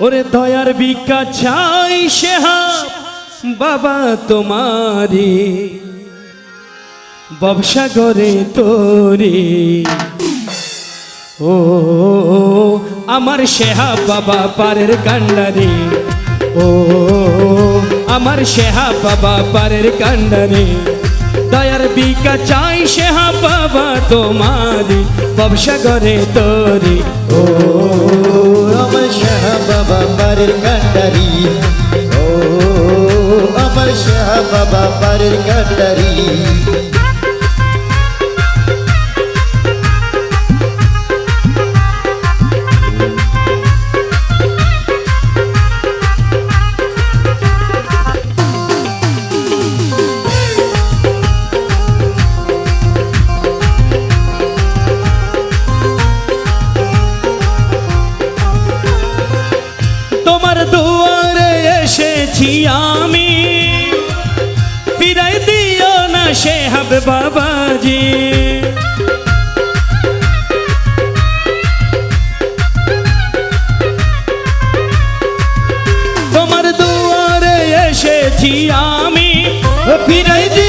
ওরে দয়ার বিকা চাই সেহা, বাবা তোমারি ব্যবসা করে তোরে। ও, আমার সেহা বাবা পারের কান্ডারে। ও, আমার সেহা বাবা পারের কান্ডারে। দয়ার বিকা চাই সেহা বাবা তোমারি ব্যবসা করে তোরে। ও বাবা বাড়ির কান্ডারি ও আমার শাহ বাবা বাড়ির কান্ডারি এসেছি আমি। ফিরাই দিও না সে হবে বাবাজি। তোমার দুয়ারে এসেছি আমি। ফিরাই দিও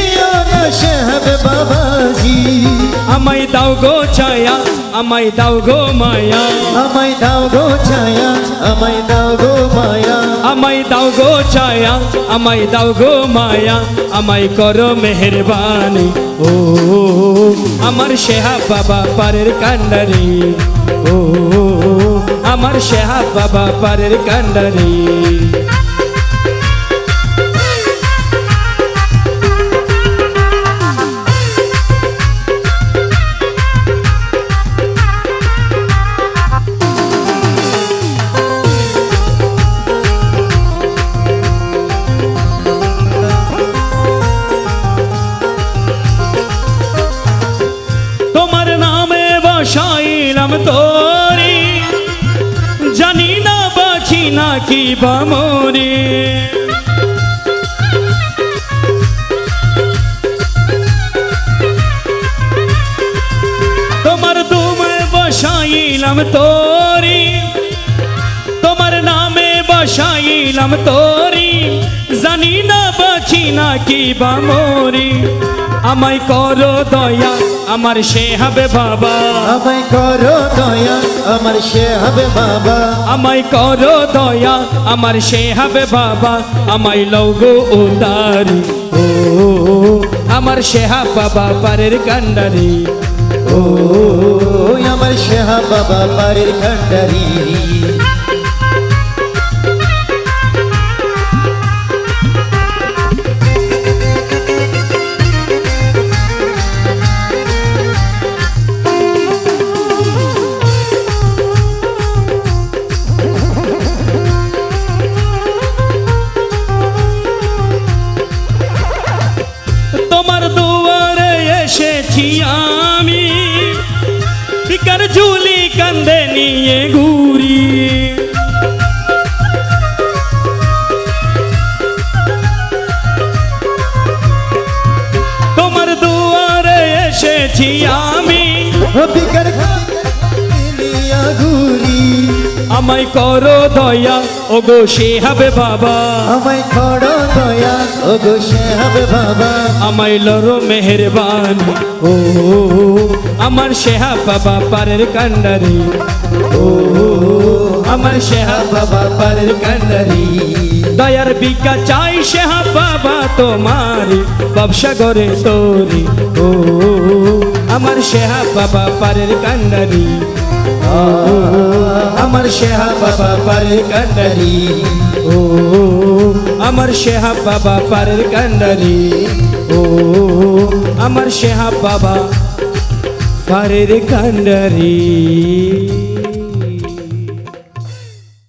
আমায় দাও গো ছায়া আমায় দাও গো মায়া। আমায় দাও গো ছায়া আমায় দাও গো মায়া। আমায় দাও গো ছায়া আমায় দাও গো মায়া আমায় করো মেহরবানি। ও আমার শেহা বাবা পারের কান্ডারি। ও আমার শেহা বাবা পারের কান্ডারি। বসাইলাম তোরি। জানি না বাছি না কি বামরি তোমার দুমে বসাইলাম তোরি। তোমার নামে বসাইলাম তোরি। জানি না বাছি না কি বামরি আমায় করো দয়া আমার সে হবে বাবা। আমায় করো দয়া আমার সে হবে বাবা। আমায় করো দয়া আমার সে হবে বাবা। আমায় লৌগো উদারি ও আমার সেহা বাবা পারের কান্ডারি। ও আমার শাহ বাবা বাড়ির কান্ডারি। নিয়ে ঘুরি। তোমার দুয়ারে এসেছি আমি। ঘুরি। আমায় করো দয়া ও গো সে হবে বাবা। আমায় করো ও গো বাবা আমায় লরো মেহরবান। ও আমার শেহা বাবা পারের কান্ডারি। ও আমার শেহা বাবা পারের কান্ডারি। দয়ার বিকা চাই শেহা বাবা তোমারি ব্যবসা করে তোরি। ও আমার শেহা বাবা পারের কান্ডারি। আমার শেহা বাবা পারের কান্ডারি ও আমার শেহা বাবা পারের কান্ডারি ও আমার শেহা বাবা পারের কান্ডারি